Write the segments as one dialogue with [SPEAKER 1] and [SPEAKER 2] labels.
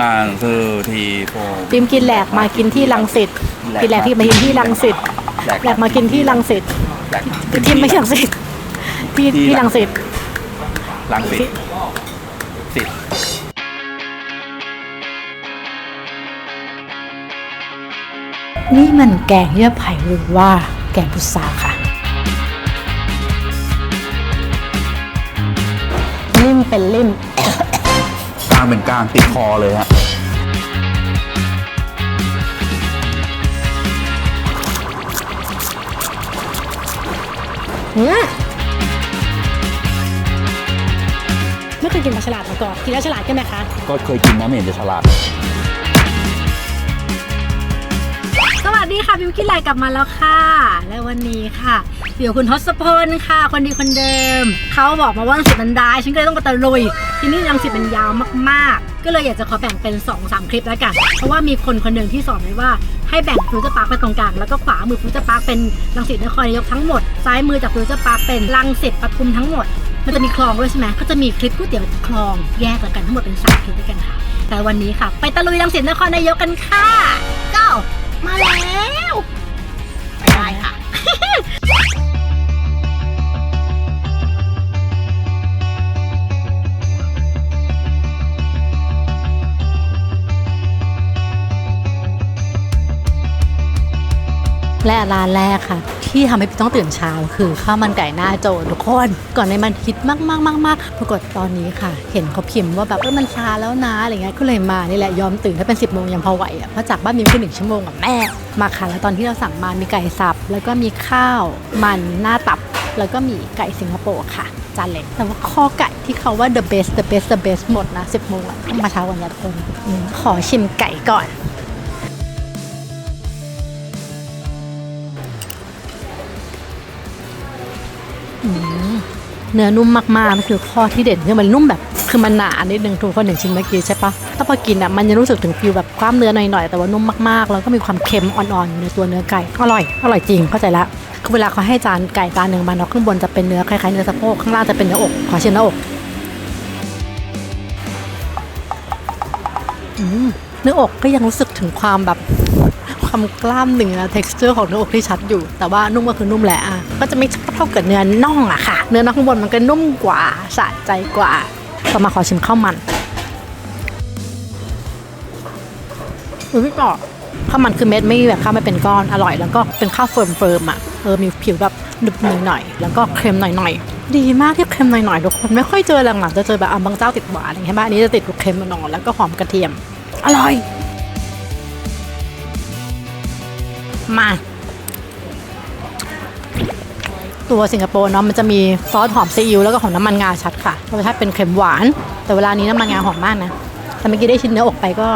[SPEAKER 1] อ่านคือทีโฟ
[SPEAKER 2] พิมกินแหลกมากินที่ลังสิตกินแหลกที่มากินที่ลังสิตแหลกมากินที่ลังสิต
[SPEAKER 1] แหลก
[SPEAKER 2] ที่ไม่ใช่ลังสิตที่ที่ลังสิต
[SPEAKER 1] ลังสิตสิต
[SPEAKER 2] นี่มันแกงเยื่อไผ่หรือว่าแกงพุทราค่ะลิ่มเป็นลิ่ม
[SPEAKER 1] กลางเป็นกลางติดคอเลยฮะ
[SPEAKER 2] อืมไม่เคยกินปลาฉลาดมาก่อนกินแล้วฉลาดใช่ไหมคะ
[SPEAKER 1] ก็เคยกินนะไม่เห็นจะฉลาด
[SPEAKER 2] สวัสดีค่ะพิมกินไลกลับมาแล้วค่ะ และวันนี้ค่ะ เดี๋ยวคุณทศพลค่ะ คนดีคนเดิม เขาบอกมาว่ารังสิตมันได้ ฉันก็เลยต้องมาตะลุย ที่นี่รังสิตมันยาวมากๆ ก็เลยอยากจะขอแบ่งเป็น2อสคลิปแล้วกัน เพราะว่ามีคนคนหนึ่งที่สอนไว้ว่าให้แบ่งฟิวเจอร์พาร์คไปตรงกลาง แล้วก็ขวามือฟิวเจอร์พาร์คเป็นรังสิตนครนายกทั้งหมด ซ้ายมือจากฟิวเจอร์พาร์คเป็นรังสิตปทุมทั้งหมด มันจะมีคลองด้วยใช่ไหมก็จะมีคลิปก๋วยเตี๋ยวคลองแยกแล้วกันทั้งหมดเป็นสามคลิปด้วยกันค่ะ แต่วันนี้ค่ะ ไปตะลุยรังสิตนครนายกกันค่ะเจ้ามาแล้ว ไปได้ค่ะ และร้านแรกค่ะ ที่ทำให้พี่ต้องตื่นเช้า คือข้าวมันไก่หน้าโจทุกคน ก่อนในมันฮิตมากมากมากมากปรากฏตอนนี้ค่ะ เห็นเขาพิมพ์ว่าแบบเออมันช้าแล้วนะอะไรเงี้ยก็เลยมานี่แหละยอมตื่นถ้าเป็น 10บโมงยังพอไหวอะเพราะจากบ้านมิมคือหนึ่งชั่วโมงกับแม่มาค่ะ แล้วตอนที่เราสั่งมามีไก่สับ แล้วก็มีข้าวมันหน้าตับ แล้วก็มีไก่สิงคโปร์ค่ะจานเล็กแต่ว่าข้อไก่ที่เขาว่า the best the best the best หมดนะ10โมงอะต้องมาเช้ากว่านี้ทุกคนขอชิมไก่ก่อน เนื้อนุ่มมากๆนั่นคือข้อที่เด่นคือมันนุ่มแบบคือมันหนานิดนึงทุกคนอย่างชิ้นเมื่อกี้ใช่ปะถ้าพอกินอะมันจะรู้สึกถึงฟิลแบบกล้ามเนื้อหน่อยๆแต่ว่านุ่มมากๆแล้วก็มีความเค็มอ่อนๆอยู่ในตัวเนื้อไก่อร่อยอร่อยจริงเข้าใจละคือเวลาเขาให้จานไก่จานหนึ่งมาเนาะข้างบนจะเป็นเนื้อคล้ายๆเนื้อสะโพกข้างล่างจะเป็นเนื้ออกขอชิมเนื้ออกอเนื้ออกก็ยังรู้สึกถึงความแบบ ความกล้ามเนื้อ texture ของเนื้ออกที่ชัดอยู่ แต่ว่านุ่มก็คือนุ่มแหละอะก็จะไม่เท่ากับเนื้อน่องอะค่ะ เนื้อน่องข้างบนมันก็นุ่มกว่าสะใจกว่าต่อมาขอชิมข้าวมันอุ้ยพี่ต่อข้าวมันคือเม็ดไม่แบบข้าวไม่เป็นก้อนอร่อย แล้วก็เป็นข้าวเฟิร์มเฟิร์มๆอะเออมีผิวแบบหนึบหน่อย แล้วก็เค็มหน่อยๆดีมากที่เค็มหน่อยๆทุกคนไม่ค่อยเจอหลังๆจะเจอแบบอะบางเจ้าติดหวานอย่างเงี้ยบ้านนี้จะติดเค็มหน่อยแล้วก็หอมกระเทียม อร่อย มา ตัวสิงคโปร์เนาะมันจะมีซอสหอมซีอิ๊วแล้วก็ของน้ำมันงาชัดค่ะรสชาติเป็นเค็มหวาน แต่เวลานี้น้ำมันงาหอมมากนะแต่เมื่อกี้ได้ชิ้นเนื้ออกไปก็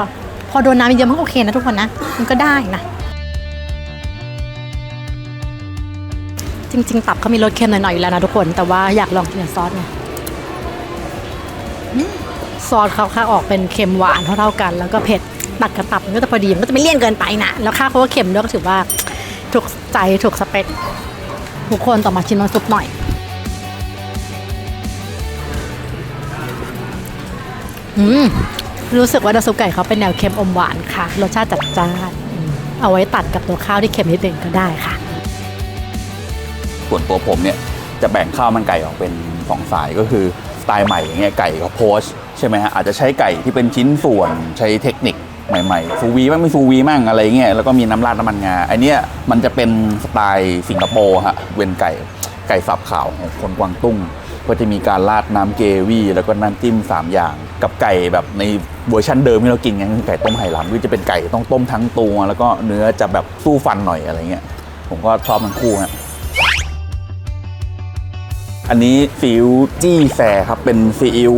[SPEAKER 2] พอโดนน้ำเยอะมันก็โอเคนะทุกคนนะ มันก็ได้นะ จริง ๆ ตับเขามีรสเค็มหน่อยๆอยู่แล้วนะทุกคน แต่ว่าอยากลองกินกับซอสไงอืมซอสเขาค่ะออกเป็นเค็มหวานเท่าๆกัน แล้วก็เผ็ด ตัดกับตับมันก็จะพอดีมันก็จะไม่เลี่ยนเกินไปนะแล้วข้าเขาก็เค็มด้วยก็ถือว่าถูกใจถูกสเปคทุกคนต่อมาชิมน้ำซุปหน่อยอืมรู้สึกว่าน้ำซุปไก่เขาเป็นแนวเค็มอมหวานค่ะ รสชาติจัดจ้าน เอาไว้ตัดกับตัวข้าวที่เค็มนิดนึงก็ได้ค่ะ
[SPEAKER 1] ส่วนตัวผมเนี่ยจะแบ่งข้าวมันไก่ออกเป็นสองสายก็คือสไตล์ใหม่อย่างเงี้ยไก่ก็โพสใช่ไหมฮะอาจจะใช้ไก่ที่เป็นชิ้นส่วนใช้เทคนิค ใหม่ๆฟูวีบ้างไม่ฟูวีมั่งอะไรเงี้ยแล้วก็มีน้ำราดน้ำมันงาไอเนี้ยมันจะเป็นสไตล์สิงคโปร์ฮะเวนไก่ไก่สับขาวของคนกวางตุ้ง ก็จะมีการราดน้ำเกวี่แล้วก็น้ำจิ้ม 3 อย่าง กับไก่แบบในเวอร์ชันเดิมที่เรากินกันคือไก่ต้มไหหลำก็จะเป็นไก่ต้องต้มทั้งตัว แล้วก็เนื้อจะแบบสู้ฟันหน่อยอะไรเงี้ยผมก็ชอบทั้งคู่ฮะ อันนี้ซีอิ๊วจี้แฟครับ เป็นซีอิ๊ว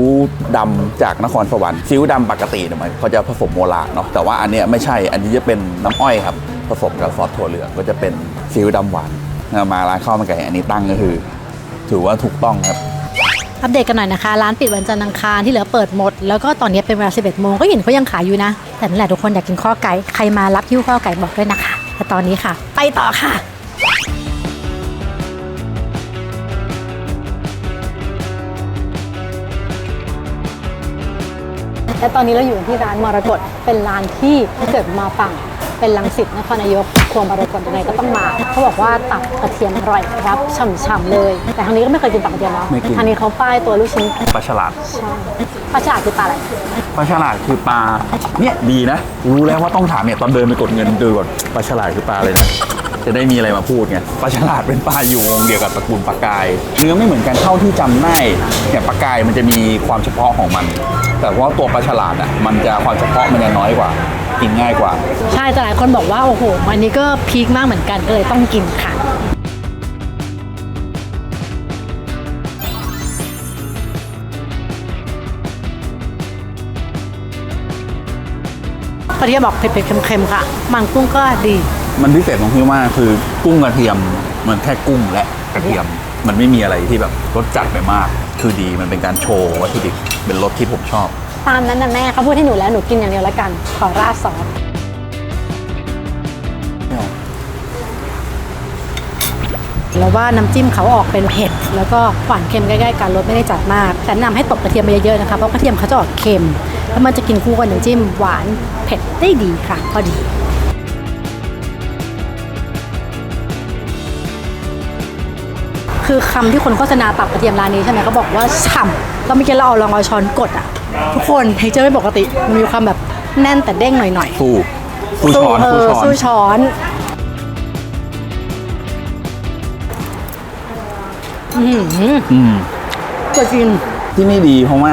[SPEAKER 1] ดำจากนครสวรรค์ซีอิ๊วดำปกติเนี่ยมันเขาจะผสมโมลาเนาะแต่ว่าอันเนี้ยไม่ใช่อันนี้จะเป็นน้ำอ้อยครับ ผสมกับซอสถั่วเหลืองก็จะเป็นซีอิ๊วดำหวานมาร้านข้าวมันไก่อันนี้ตั้งก็คือ ถือว่าถูกต้องครับ
[SPEAKER 2] อัปเดตกันหน่อยนะคะ ร้านปิดวันจันทร์อังคารที่เหลือเปิดหมด แล้วก็ตอนนี้เป็นเวลา 11 โมงก็เห็นเขายังขายอยู่นะ แต่นั่นแหละทุกคนอยากกินข้อไก่ ใครมารับหิ้วข้อไก่บอกด้วยนะคะแต่ตอนนี้ค่ะ ไปต่อค่ะ และตอนนี้เราอยู่ที่ร้านมรกตเป็นร้านที่ถ้าเกิดมาฝั่งเป็นลังสิตนครนายกครัวมรกตยังไงก็ต้องมา เขาบอกว่าตับกระเทียมอร่อยครับฉ่ำๆเลย แต่ทางนี้ก็ไม่เคยกินตับกระเทียมเนาะ
[SPEAKER 1] ไม่กิน
[SPEAKER 2] ทางนี้เขาป้ายตัวลูกชิ้น
[SPEAKER 1] ปลาฉลาด
[SPEAKER 2] ใช่ปลาฉลาดคือปลาอะไร
[SPEAKER 1] ปลาฉลาดคือปลาเนี่ยดีนะ รู้แล้วว่าต้องถามเนี่ยตอนเดินไปกดเงินดูก่อนปลาฉลาดคือปลาเลยนะ จะได้มีอะไรมาพูดไงปลาฉลาดเป็นปลาอยู่วงเดียวกับตระกูลปลากาย เนื้อไม่เหมือนกันเท่าที่จำได้เนี่ยปลากายมันจะมีความเฉพาะของมัน แต่ว่าตัวปลาฉลาดอะมันจะความเฉพาะมันจะน้อยกว่า กินง่ายกว่า
[SPEAKER 2] ใช่แต่หลายคนบอกว่าโอ้โหวันนี้ก็พีคมากเหมือนกันก็เลยต้องกินค่ะปฏิยบอกเผ็ดๆเค็มๆค่ะ มังกุ้งก็ดี
[SPEAKER 1] มันพิเศษตรงที่ว่าคือกุ้งกระเทียมมันแค่กุ้งและกระเทียม มันไม่มีอะไรที่แบบรสจัดไปมาก คือดีมันเป็นการโชว์วัตถุดิบเป็นรสที่ผมชอบ
[SPEAKER 2] ตามนั้นนะแม่เขาพูดให้หนูแล้วหนูกินอย่างเดียวแล้วกัน ขอราดซอสแล้วว่าน้ำจิ้มเขาออกเป็นเผ็ด แล้วก็หวานเค็มใกล้ๆกันรสไม่ได้จัดมาก แต่แนะนำให้ตบกระเทียมไปเยอะๆนะคะเพราะกระเทียมเขาจะออกเค็ม แล้วมันจะกินคู่กับน้ำจิ้มหวานเผ็ดได้ดีค่ะพอดี คือคำที่คนโฆษณาตับกระเทียมร้านนี้ใช่ไหมเขาบอกว่าฉ่ำแล้วเมื่อกี้เราเอาลองเอาช้อนกดอะ ทุกคนเทคเจอร์ไม่ปกติมันมีความแบบแน่นแต่เด้งหน่อย
[SPEAKER 1] สู้สู้
[SPEAKER 2] ๆ
[SPEAKER 1] ช้อน
[SPEAKER 2] เอ
[SPEAKER 1] สู้
[SPEAKER 2] อ
[SPEAKER 1] ช้อน
[SPEAKER 2] สู้ช้อนอือหือ
[SPEAKER 1] อืม
[SPEAKER 2] ตัวจริง
[SPEAKER 1] ที่นี่ดีเพราะว่า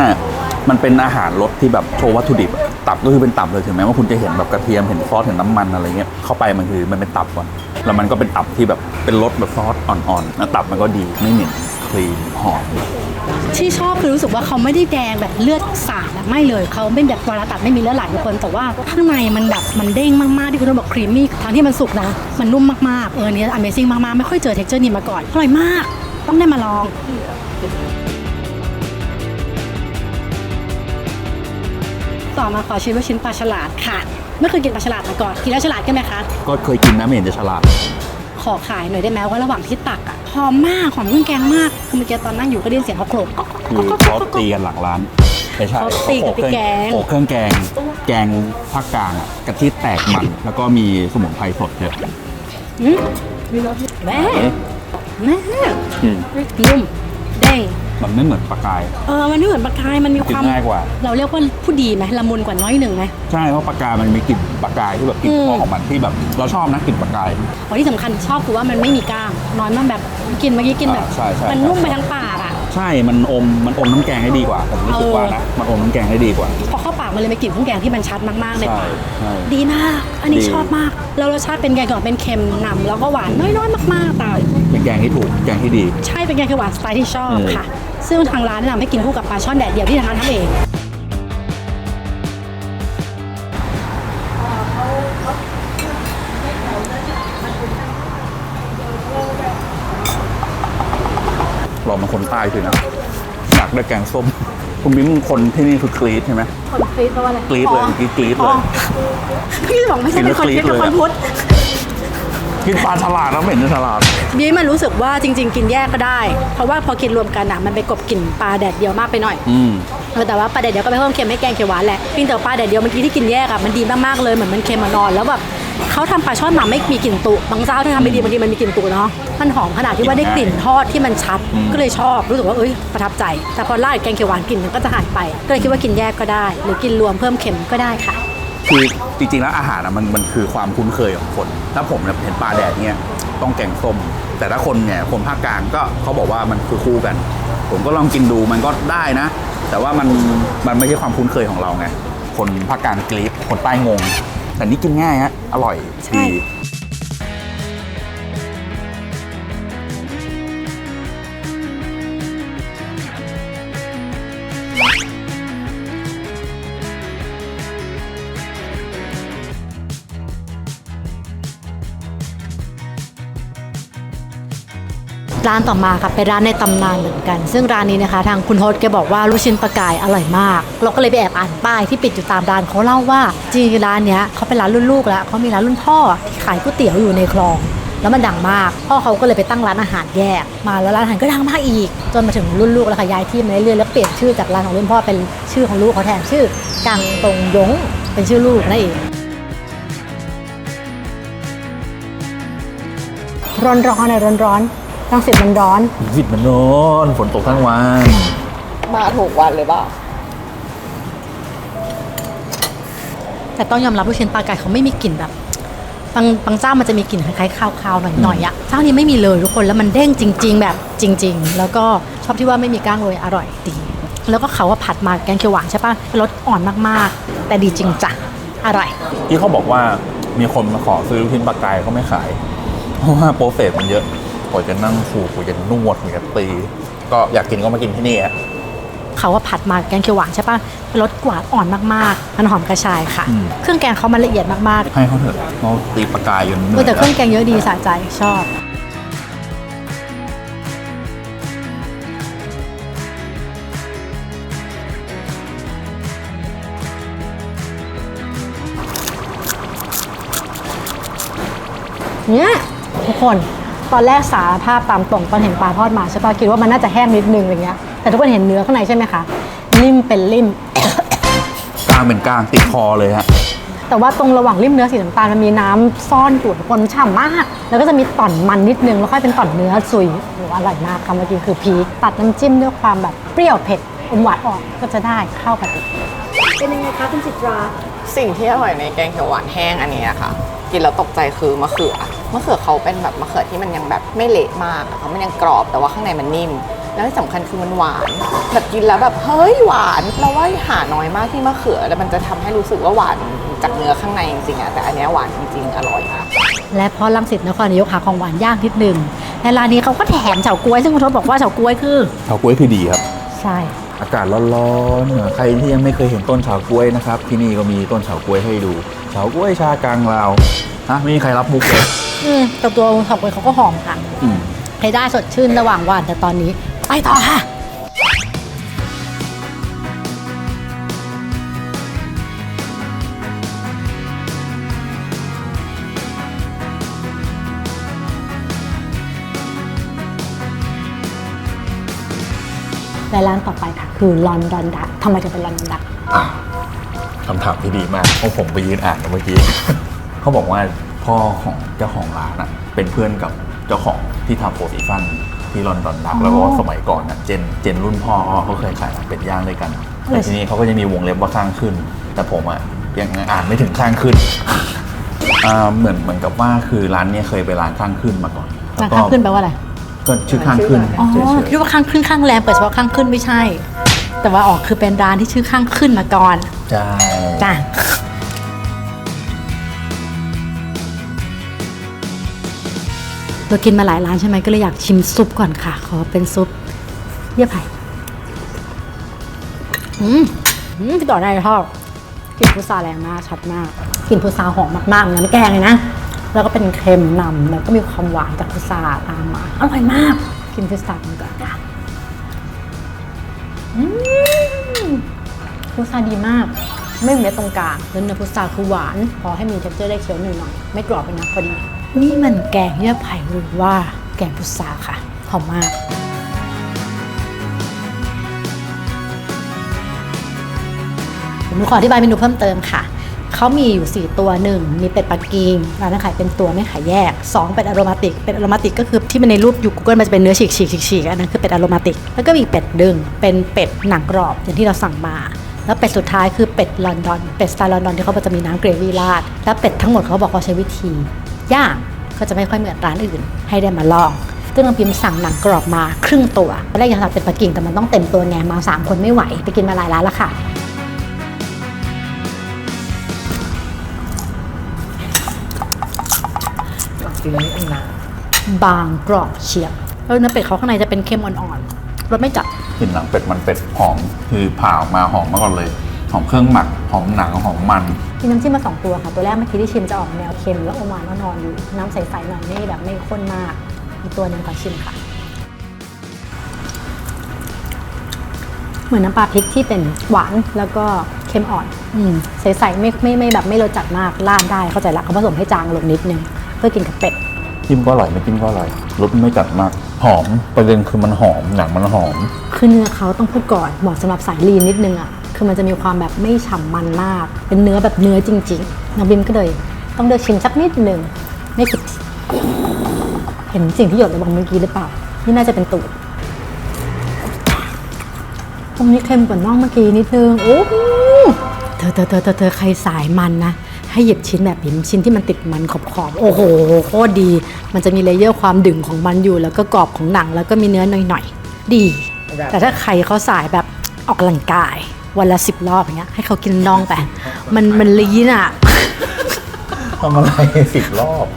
[SPEAKER 1] มันเป็นอาหารรสที่แบบโชว์วัตถุดิบอะตับก็คือเป็นตับเลยถึงแม้ว่าคุณจะเห็นแบบกระเทียมเห็นซอสเห็นน้ำมันอะไรเงี้ยเข้าไปมันคือมันเป็นตับก่อน แล้วมันก็เป็นตับที่แบบเป็นรสแบบซอสอ่อนๆแล้วตับมันก็ดีไม่เหม็นคลีนหอม
[SPEAKER 2] ที่ชอบคือรู้สึกว่าเขาไม่ได้แดงแบบเลือดสาดอะไม่เลยเขาไม่แบบเวลาตัดไม่มีเลือดไหลทุกคนแต่ว่าข้างในมันแบบมันเด้งมากๆที่คุณต้องบอกครีมมี่ทั้งที่มันสุกนะ มันนุ่มมากๆเออเนี้ย Amazing มากๆ ไม่ค่อยเจอเท็กเจอร์นี้มาก่อนอร่อยมาก ต้องได้มาลองต่อมาขอชิมลูกชิ้นปลาฉลาดค่ะ ไม่เคยกินปลาฉลาดมาก่อนกินแล้วฉลาดกันไหมคะ
[SPEAKER 1] ก็เคยกินนะไม่เห็นจะฉลาด
[SPEAKER 2] ขอขายหน่อยได้ไหมว่าระหว่างที่ตักอะหอมมากหอมเครื่องแกงมากคือเมื่อกี้ตอนนั่งอยู่ก็ได้ยินเสียงเขาโขลก
[SPEAKER 1] คือเขาตีกันหลังร้านไม่ใช่
[SPEAKER 2] เขาตีกับพริกแกง
[SPEAKER 1] โขลกเครื่องแกง แกงภาคกลางอะกะทิแตกมัน แล้วก็มีสมุนไพรสดเยอะ
[SPEAKER 2] อืมแม่แม่
[SPEAKER 1] อืม
[SPEAKER 2] นุ่มเด้ง
[SPEAKER 1] มันไม่เหมือนปลากาย
[SPEAKER 2] เออมันไม่เหมือนปลากายมันมีค
[SPEAKER 1] กิน
[SPEAKER 2] วาม
[SPEAKER 1] ง่ายกว่า
[SPEAKER 2] เราเรียกว่าผู้ดีไหมละมุนกว่าน้อยหนึ่งไหม
[SPEAKER 1] ใช่เพราะปลากายมันมีกลิ่นปลากายที่แบบกลิ่น
[SPEAKER 2] อืม
[SPEAKER 1] เฉพาะของมันที่แบบ เราชอบนะกลิ่นปลากาย
[SPEAKER 2] ขอที่สำคัญชอบคือว่ามันไม่มีกล้างน้อยมันแบบกินเมื่อกี้กินแบบ
[SPEAKER 1] อ่าใช่ใช่
[SPEAKER 2] มัน
[SPEAKER 1] ใช่
[SPEAKER 2] นุ่มไปทั้งปากอะ
[SPEAKER 1] ใช่มันอมมันอมน้ำแกงให้ดีกว่าผมรู้สึก
[SPEAKER 2] เออ
[SPEAKER 1] ว่านะมันอมน้ำแกงให้ดีกว่า
[SPEAKER 2] พอเข้าปากมันเลยมีกลิ่นเครื่องแกงที่มันชัดมากๆใน
[SPEAKER 1] ใช่
[SPEAKER 2] ปาก
[SPEAKER 1] ใช่
[SPEAKER 2] ดีมาก อันนี้
[SPEAKER 1] ดี
[SPEAKER 2] ชอบมาก แล้วรสชาติเป็นไงก่อนเป็นเค็มนำแล้วก็หวานน้อยๆมากๆแต่
[SPEAKER 1] เป็นแกงที่ถูกแกงที่ดี
[SPEAKER 2] ใช่เป็นแกงเขียวหวานสไตล์ที่ชอบ
[SPEAKER 1] อืม
[SPEAKER 2] ค่ะ ซึ่งทางร้านแนะนำให้กินคู่กับปลาช่อนแดดเดียวที่ทางร้านทำเอง
[SPEAKER 1] เรามาคนใต้คือนะอยากได้แกงส้ม คุณมิ้มคนที่นี่คือกรี๊ดใช่ไหม
[SPEAKER 2] คนกรี๊ดเพราะว่าอะไร
[SPEAKER 1] กรี๊ดเลยเมื่อกี้กรี๊ดเลย
[SPEAKER 2] พี่บอกไม่ใช่เป็นคนกรี๊ด
[SPEAKER 1] กิน
[SPEAKER 2] เป็น
[SPEAKER 1] แล้วกรี๊ดเลย
[SPEAKER 2] คนพุทธ
[SPEAKER 1] กินปลาฉลาดแล้วไม่เห็นจะฉลาด
[SPEAKER 2] บีมันรู้สึกว่าจริง ๆ กินแยกก็ได้ เพราะว่าพอกินรวมกันอะมันไปกลบกลิ่นปลาแดดเดียวมากไปหน่อย
[SPEAKER 1] อืม
[SPEAKER 2] เออแต่ว่าปลาแดดเดียวก็ไปเพิ่มเค็มให้แกงเขียวหวานแหละเพียงแต่ปลาแดดเดียวเมื่อกี้ที่กินแยกอะมันดีมากๆเลยเหมือนมันเค็มมานอนแล้วแบบเขาทำปลาช่อนมาไม่มีกลิ่นตุบางเจ้าที่ทำไม่ดีบางทีมันมีกลิ่นตุเนาะมันหอมขนาดที่ว่าได้กลิ่นทอดที่มันชัด
[SPEAKER 1] อืม
[SPEAKER 2] ก็เลยชอบรู้สึกว่าเอ้ยประทับใจ แต่พอราดแกงเขียวหวานกลิ่นมันก็จะหายไป ก็เลยคิดว่ากินแยกก็ได้ หรือกินรวมเพิ่มเค็มก็ได้ค่ะ
[SPEAKER 1] คือจริงๆแล้วอาหารอะมันมันคือความคุ้นเคยของคน ถ้าผมเนี่ยเห็นปลาแดดเนี่ยต้องแกงส้ม แต่ถ้าคนเนี่ยคนภาคกลางก็เขาบอกว่ามันคือคู่กัน ผมก็ลองกินดูมันก็ได้นะ แต่ว่ามันมันไม่ใช่ความคุ้นเคยของเราไงคนภาคกลางกรี๊ดคนใต้งงแต่นี่กินง่ายฮะอร่อยดีา
[SPEAKER 2] นต่อมาค่ะเป็นร้านในตำนานเหมือนกัน ซึ่งร้านนี้นะคะ ทางคุณโฮสแกบอกว่าลูกชิ้นปลากายอร่อยมาก เราก็เลยไปแอบอ่านป้ายที่ปิดอยู่ตามร้านเขาเล่าว่าจริงๆร้านเนี้ยเขาเป็นร้านรุ่นลูกแล้วเขามีร้านรุ่นพ่อที่ขายก๋วยเตี๋ยวอยู่ในคลองแล้วมันดังมาก พ่อเขาก็เลยไปตั้งร้านอาหารแยก มาแล้วร้านอาหารก็ดังมากอีก จนมาถึงรุ่นลูกแล้วค่ะย้ายที่มาเรื่อยๆแล้วเปลี่ยนชื่อจากร้านของรุ่นพ่อเป็นชื่อของลูกเขาแทนชื่อกังตงยงเป็นชื่อลูกนั่นเองร้อนร้อนๆเลยร้อนร้อนๆ ตั้งสิบมันร้อน
[SPEAKER 1] วิดมันนอนฝนตกทั้งวัน
[SPEAKER 3] มาถูกวันเลยเปล่า
[SPEAKER 2] แต่ต้องยอมรับลูกชิ้นปลาไก่เขาไม่มีกลิ่นแบบบางบางเจ้ามันจะมีกลิ่นคล้ายๆคาวๆหน่อยๆอะเจ้านี้ไม่มีเลยทุกคนแล้วมันเด้งจริง ๆ แบบจริง ๆ แล้วก็ชอบที่ว่าไม่มีก้างเลยอร่อยดี แล้วก็เขาว่าผัดมาแกงเขียวหวานใช่ปะรสอ่อนมากๆ แต่ดีจริงจ้ะอร่อย
[SPEAKER 1] ที่เขาบอกว่ามีคนมาขอซื้อลูกชิ้นปลากายเขาไม่ขาย เพราะว่าโปรเซสมันเยอะก ว่าจะนั่งขูดกว่าจะนวดกว่าจะตี ก็อยากกินก็มากินที่นี่อะ
[SPEAKER 2] เขาว่าผัดมาแกงเขียวหวานใช่ปะรสหวานอ่อนมากๆ มันหอมกระชายค่ะเครื่องแกงเขามันละเอียดมากๆ
[SPEAKER 1] ให้เขาเถอะเขาตีปลากายจนเห
[SPEAKER 2] เอ
[SPEAKER 1] นื่
[SPEAKER 2] อ
[SPEAKER 1] อย
[SPEAKER 2] แต่เครื่องแกงเยอะดีสะใจชอบ เนี่ยทุกคน ตอนแรกสารภาพตามตรงตอนเห็นปลาทอดมาใช่ปะคิดว่ามันน่าจะแห้งนิดนึงอะไรเงี้ยแต่ทุกคนเห็นเนื้อข้างในใช่ไหมคะริ่มเป็นริ่ม
[SPEAKER 1] กลางเป็นกลางติดคอเลยฮะ
[SPEAKER 2] แต่ว่าตรงระหว่างริมเนื้อสีน้ำตาลมันมีน้ำซ่อนอยู่ทุกคนฉ่ำมาก แล้วก็จะมีต่อนมันนิดนึง แล้วค่อยเป็นต่อนเนื้อสุยโอ้โหอร่อยมากคำเมื่อกี้คือพีคตัดน้ำจิ้มด้วยความแบบเปรี้ยวเผ็ดอมหวานออกก็จะได้เข้ากันอีก เป็นยังไงคะคุณจิตรา
[SPEAKER 3] สิ่งที่อร่อยในแกงเขียวหวานแห้งอันนี้อะค่ะกินแล้วตกใจคือมะเขือมะเขือเขาเป็นแบบมะเขือที่มันยังแบบไม่เละมากอะเขามันยังกรอบแต่ว่าข้างในมันนิ่ม แล้วที่สำคัญคือมันหวานแบบกินแล้วแบบเฮ้ยหวานเราว่าหาน้อยมากที่มะเขือแล้วมันจะทำให้รู้สึกว่าหวานจากเนื้อข้างในจริงๆอะแต่อันเนี้ยหวานจริงๆอร่อยมาก
[SPEAKER 2] และพอลังสิตนครนายกหาของหวานยากนิดนึงและร้านนี้เขาก็แถมเฉาก๊วยซึ่งคุณทศบอกว่าเฉาก๊วยคือ
[SPEAKER 1] เฉาก๊วยคือดีครับ
[SPEAKER 2] ใช่
[SPEAKER 1] อากาศร้อนๆเนี่ยใครที่ยังไม่เคยเห็นต้นเฉาก๊วยนะครับ ที่นี่ก็มีต้นเฉาก๊วยให้ดูเฉาก๊วยชากลางลาวฮะไม่มีใครรับมุกเลย
[SPEAKER 2] อืมแต่ตัวเฉาก๊วยเขาก็หอมค่ะ
[SPEAKER 1] อืม
[SPEAKER 2] ใช้ได้สดชื่นระหว่างวันแต่ตอนนี้ไปต่อค่ะและร้านต่อไปค่ะ คือลอนดอนดักทำไมถึงเป็นลอนดอนดัก
[SPEAKER 1] อะคำถามที่ดีมากเพราะผมไปยืนอ่านเมื่อกี้ เขาบอกว่าพ่อของเจ้าของร้านอะ เป็นเพื่อนกับเจ้าของที่ทำโปรตีฟันที่ลอนดอนดักแล้วก็สมัยก่อนอะเจนเจนรุ่นพ่อเขาเคยขายเป็ดย่างด้วยกันแต่ทีนี้เขาก็จะมีวงเล็บว่าข้างขึ้น แต่ผมอะยังอ่านไม่ถึงข้างขึ้นอ่าเหมือนเหมือนกับว่าคือร้านเนี้ยเคยไปร้านข้างขึ้นมาก่อน
[SPEAKER 2] ร้าน
[SPEAKER 1] แล้วก็
[SPEAKER 2] ข้างขึ้นแปลว่าอะไร
[SPEAKER 1] ก็ชื่อข้างขึ้น
[SPEAKER 2] อ๋อ
[SPEAKER 1] เฉย
[SPEAKER 2] คิดว่าข้างขึ้นข้างแรมเปิดเฉพาะข้างขึ้นไม่ใช่ แต่ว่าออกคือเป็นร้านที่ชื่อข้างขึ้นมาก่อน
[SPEAKER 1] ๆใช่
[SPEAKER 2] จ้ะเรากินมาหลายร้านใช่ไหมก็เลยอยากชิมซุปก่อนค่ะ ขอเป็นซุปเยี่ยไผ่อืมอืมพี่ต่อได้ชอบกลิ่นพุทราแรงมากชัดมากกลิ่นพุทราหอมมากๆเหมือนน้ำแกงเลยนะแล้วก็เป็นเค็มนำแล้วก็มีความหวานจากพุทราตามมาอร่อยมากกินพุทรากันก่อนค่ะอืม พุทราดีมาก ไม่มีเม็ดตรงกลางแล้วเนื้อพุทราคือหวาน พอให้มีเท็กเจอร์ได้เคี้ยวหน่อยหน่อยๆไม่กรอบไปนะพอดี นี่มันแกงเยื่อไผ่หรือว่าแกงพุทราค่ะ หอมมากผมขออธิบายเมนูเพิ่มเติมค่ะเขามีอยู่ 4 ตัวหนึ่งมีเป็ดปักกิ่งร้านขายเป็นตัวไม่ขายแยก 2 เป็ดอโรมาติก เป็ดอโรมาติกก็คือที่มันในรูปอยู่ Google มันจะเป็นเนื้อฉีกฉีกฉีกฉีกอันนั้นคือเป็ดอโรมาติก แล้วก็มีเป็ดดึง เป็นเป็ดหนังกรอบอย่างที่เราสั่งมา แล้วเป็ดสุดท้ายคือเป็ดลอนดอน เป็ดสไตล์ลอนดอนที่เขาบอกจะมีน้ำเกรวี่ราด แล้วเป็ดทั้งหมดเขาบอกว่าใช้วิธีย่างก็จะไม่ค่อยเหมือนร้านอื่น ให้ได้มาลองซึ่งน้องพิมสั่งหนังกรอบมาครึ่งตัวตอนแรกยังสั่งเป็ดปักกิ่งแต่มันต้องเต็มตัวไงมาสามคนไม่ไหว ไปกินมาหลายร้านแล้วค่ะ
[SPEAKER 3] กินนิดนึงนะ
[SPEAKER 2] บางกรอบเฉียบแล้วเนื้อเป็ดเขาข้างในจะเป็นเค็มอ่อนๆรสไม่จัด
[SPEAKER 1] กลิ่นหนังเป็ดมันเป็ดหอมคือผ่าออกมาหอมมาก่อนเลยหอมเครื่องหมักหอมหนังหอมมัน
[SPEAKER 2] มีน้ำจิ้มมาสองตัวค่ะ ตัวแรกเมื่อกี้ที่ชิมจะออกแนวเค็มแล้วอมหวานนอนๆอยู่น้ำใสๆหน่อยไม่แบบไม่ข้นมาก อีกตัวหนึ่งก่อนชิมค่ะ เหมือนน้ำปลาพริกที่เป็นหวานแล้วก็เค็มอ่อน อืมใสๆไม่ไม่ไม่แบบไม่รสจัดมากราดได้เข้าใจละเขาผสมให้จางลงนิดนึง เพื่อกินกับเป็ด
[SPEAKER 1] จิ้มก็อร่อยไม่จิ้มก็อร่อยรสไม่จัดมาก หอมประเด็นคือมันหอมหนังมันหอม
[SPEAKER 2] คือเนื้อเขาต้องพูดก่อนเหมาะสำหรับสายลีนนิดนึงอะคือมันจะมีความแบบไม่ฉ่ำมันมาก เป็นเนื้อแบบเนื้อจริงๆน้องบิมก็เลย ต้องเลือกชิมสักนิดหนึ่งไม่ผิดเห็นสิ่งที่หยดระวังเมื่อกี้หรือเปล่า นี่น่าจะเป็นตูดตรงนี้เค็มกว่าน่องเมื่อกี้นิดนึงโอ้เธอเธอเธอเธอเธอใครสายมันนะ ให้หยิบชิ้นแบบบิมชิ้นที่มันติดมันขอบๆโอ้โหโคตรดี มันจะมีเลเยอร์ความดึงของมันอยู่ แล้วก็กรอบของหนัง แล้วก็มีเนื้อหน่อยๆ ดี แต่ถ้าใครเขาสายแบบออกกำลังกาย วันละสิบรอบอย่างเงี้ยให้เขากินน่องไปมันมันลีนอะ
[SPEAKER 1] ทำอะไรสิบรอบ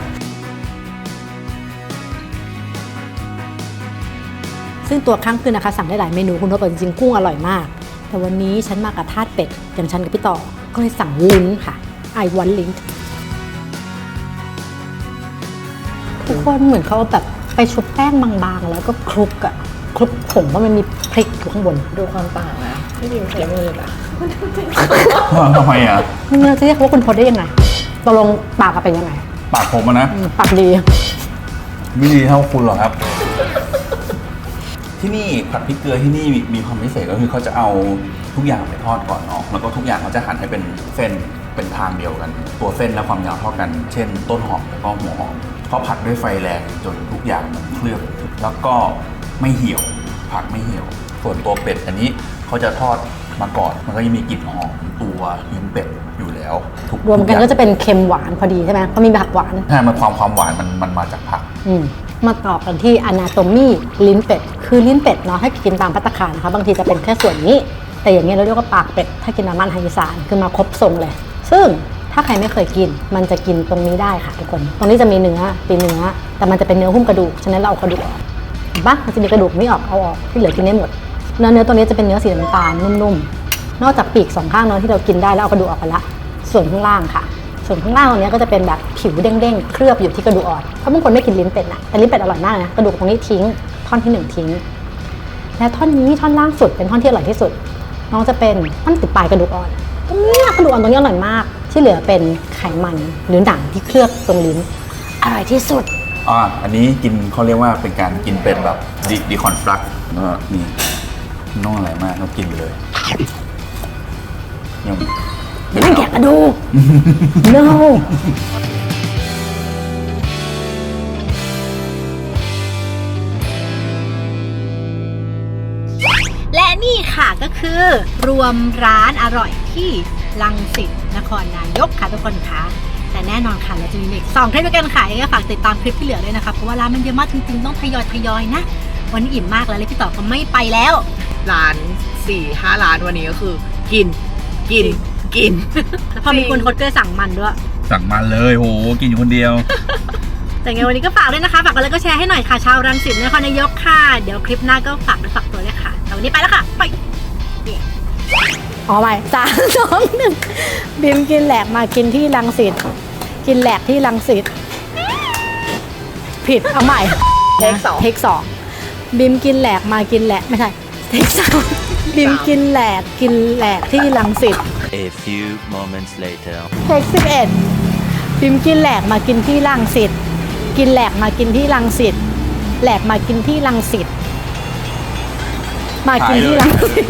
[SPEAKER 2] ซึ่งตัวข้างขึ้นนะคะสั่งได้หลายเมนูคุณทบบอกจริงๆกุ้งอร่อยมาก แต่วันนี้ฉันมากับทาดเป็ดอย่างฉันกับพี่ต่อก็เลยสั่งลิ้นค่ะ ไอวันลิ้นทุกคนเหมือนเขาแบบไปชุบแป้งบางๆ แล้วก็คลุกอะคลุกผงว่ามันมีพริกอยู่ข้างบน
[SPEAKER 3] ดูความต่างนะไม่ยิมใช้มืออะ
[SPEAKER 1] ทำไมอะ
[SPEAKER 2] ไม่รู้จะเรียกว่าคุณพดได้ยังไงตกลงปากอะเป็นยังไง
[SPEAKER 1] ปากผมอะนะ
[SPEAKER 2] อืมปากดี
[SPEAKER 1] ไม่ดีเท่าคุณหรอกครับ ที่นี่ผัดพริกเกลือที่นี่มีมีความพิเศษก็คือเขาจะเอาทุกอย่างไปทอดก่อนเนาะแล้วก็ทุกอย่างเขาจะหั่นให้เป็นเส้น เป็นทางเดียวกัน ตัวเส้นและความยาวเท่ากัน เช่น ต้นหอมแล้วก็หัวหอมเขาผัดด้วยไฟแรงจนทุกอย่างมันเคลือบแล้วก็ไม่เหี่ยว ผัดไม่เหี่ยว ส่วนตัวเป็ดอันนี้เขาจะทอดมาก่อน มันก็ยังมีกลิ่นหอมตัวลิ้นเป็ดอยู่แล้วทุก
[SPEAKER 2] รวมกัน
[SPEAKER 1] ทุ
[SPEAKER 2] ก็
[SPEAKER 1] อย่า
[SPEAKER 2] จะเป็นเค็มหวานพอดีใช่ไหมเพราะมีผักหวาน
[SPEAKER 1] งใช่มันความความหวานมันมันมาจากผัก
[SPEAKER 2] อืมมาต่อกันที่ Anatomy ลิ้นเป็ด คือลิ้นเป็ดเนาะให้กินตามพัตตาคารนะคะบางทีจะเป็นแค่ส่วนนี้ แต่อย่างนี้ยเราเรียกว่าปากเป็ด ถ้ากินน้ำมันไฮอีสานคือมาครบทรงเลย ซึ่งถ้าใครไม่เคยกิน มันจะกินตรงนี้ได้ค่ะทุกคน ตรงนี้จะมีเนื้อตีเนื้อ แต่มันจะเป็นเนื้อหุ้มกระดูก ฉะนั้นเราเอากระดูกออกเห็นปะมันจะมีกระดูกไม่ออกเอาออกที่เหลือกินได้หมด เนื้อเนื้อตัวนี้จะเป็นเนื้อสีน้ำตาลนุ่มๆ นอกจากปีกสองข้างเนาะที่เรากินได้แล้วเอากระดูกออกไปละ ส่วนข้างล่างค่ะ ส่วนข้างล่างตรงนี้ก็จะเป็นแบบผิวเด้งๆ เคลือบอยู่ที่กระดูกอ่อน เพราะบางคนไม่กินลิ้นเป็ดนะแต่ลิ้นเป็ดอร่อยมากนะ กระดูกตรงนี้ทิ้ง ท่อนที่หนึ่งทิ้ง และท่อนนี้ท่อนล่างสุดเป็นท่อนที่อร่อยที่สุด น้องจะเป็นท่อนติดปลายกระดูกอ่อน ตรงเนี้ยกระดูกอ่อนตรงนี้อร่อยมาก ที่เหลือเป็นไขมันหรือหนังที่เคลือบตรงลิ้นอร่อยที่สุด
[SPEAKER 1] อ่าอันนี้กินเขาเรียกว่าเป็นการกินเป็นแบบดีดีคอนฟลักแล้วก็นี่น่องอะไรมากเรากินไปเลยยัง
[SPEAKER 2] เดี๋ยวมันแกะกระดูก no และนี่ค่ะก็คือรวมร้านอร่อย ที่ลังสิตนครนายกค่ะทุกคนคะแต่แน่นอนค่ะเราจะมีอีกสองคลิปด้วยกันค่ะยังไงก็ฝากติดตามคลิปที่เหลือด้วยนะคะเพราะว่าร้านมันเยอะมากจริงๆต้องทยอยทยอยๆนะวันนี้อิ่มมากแล้วเลยพี่ต่อก็ไม่ไปแล้ว
[SPEAKER 3] ร้านสี่ห้าร้านวันนี้ก็คือ กินกินกิน
[SPEAKER 2] แล้วพอมีคนคดเกยสั่งมันด้วย
[SPEAKER 1] สั่งมาเลยโหกินอยู่คนเดียว
[SPEAKER 2] แต่ไงวันนี้ก็ฝากด้วยนะคะฝากกันเลยก็แชร์ให้หน่อยค่ะชาวรังสิตนครนายกค่ะ เดี๋ยวคลิปหน้าก็ฝากไปฝากตัวด้วยค่ะแต่วันนี้ไปแล้วค่ะ ไป อ๋อไปสามสองหนึ่งบิมกินแหลกมากินที่รังสิตกินแหลกที่รังสิตผิดเอาใหม่
[SPEAKER 3] เทคสอง
[SPEAKER 2] เทคสองบิมกินแหลกมากินแหลกไม่ใช่เทคสามบิมกินแหลกกินแหลกที่รังสิต
[SPEAKER 4] A few moments later.
[SPEAKER 2] เทคสิบเอ็ดพิมพ์กินแหลกมากินที่ลังสิตกินแหลกมากินที่ลังสิตแหลกมากินที่ลังสิตมากินที่ลังสิต